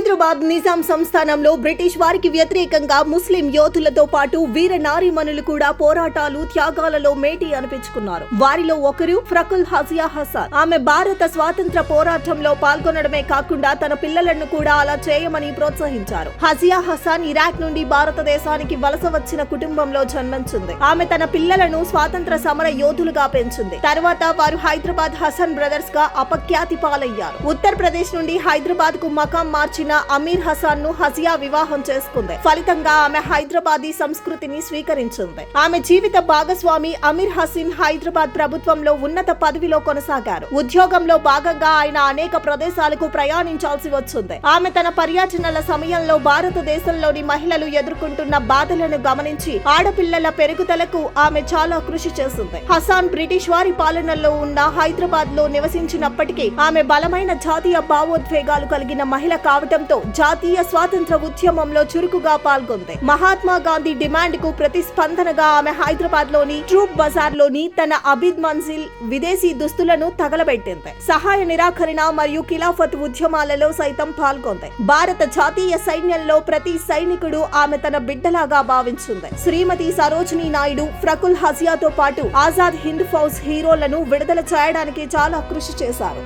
హైదరాబాద్ నిజాం సంస్థానంలో బ్రిటిష్ వారికి వ్యతిరేకంగా ముస్లిం యోధులతో పాటు వీర నారీమణులు కూడా పోరాటాలు త్యాగాలలో మేటి అనిపించుకున్నారు. వారిలో ఒకరు ఫ్రకుల్ హజియా హసాన్. ఆమె భారత స్వాతంత్ర పోరాటంలో పాల్గొనడమే కాకుండా తన పిల్లలను కూడా అలా చేయమని ప్రోత్సహించారు. హజియా హసన్ ఇరాక్ నుండి భారతదేశానికి వలస వచ్చిన కుటుంబంలో జన్మించింది. ఆమె తన పిల్లలను స్వాతంత్ర సమర యోధులుగా పెంచింది. తర్వాత వారు హైదరాబాద్ హసన్ బ్రదర్స్గా అపఖ్యాతి పాలయ్యారు. ఉత్తరప్రదేశ్ నుండి హైదరాబాద్కు మకాం మార్చిన అమీర్ హసాన్ను హజియా వివాహం చేసుకుంది. ఫలితంగా ఆమె హైదరాబాదీ సంస్కృతిని స్వీకరించింది. ఆమె జీవిత భాగస్వామి అమీర్ హసీన్ హైదరాబాద్ ప్రభుత్వంలో ఉన్నత పదవిలో కొనసాగారు. ఉద్యోగంలో భాగంగా ఆయన అనేక ప్రదేశాలకు ప్రయాణించాల్సి వచ్చింది. ఆమె తన పర్యటనల సమయంలో భారతదేశంలోని మహిళలు ఎదుర్కొంటున్న బాధలను గమనించి ఆడపిల్లల పెరుగుదలకు ఆమె చాలా కృషి చేసింది. హసాన్ బ్రిటిష్ వారి పాలనలో ఉన్న హైదరాబాద్లో నివసించినప్పటికీ ఆమె బలమైన జాతీయ భావోద్వేగాలు కలిగిన మహిళ పోరాటంతో జాతీయ స్వాతంత్ర ఉద్యమంలో చురుకుగా పాల్గొంది. మహాత్మా గాంధీ డిమాండ్కు ప్రతిస్పందనగా ఆమె హైదరాబాద్లోని ట్రూప్ బజార్లోని తన అబిద్ మన్జిల్ విదేశీ దుస్తులను తగలబెట్టింది. సహాయ నిరాకరణ మరియు ఖిలాఫత్ ఉద్యమాలలో సైతం పాల్గొంది. భారత జాతీయ సైన్యంలో ప్రతి సైనికుడు ఆమె తన బిడ్డలాగా భావించింది. శ్రీమతి సరోజిని నాయుడు ఫ్రకుల్ హజియాతో పాటు ఆజాద్ హింద్ ఫౌజ్ హీరోలను విడుదల చేయడానికి చాలా కృషి చేశారు.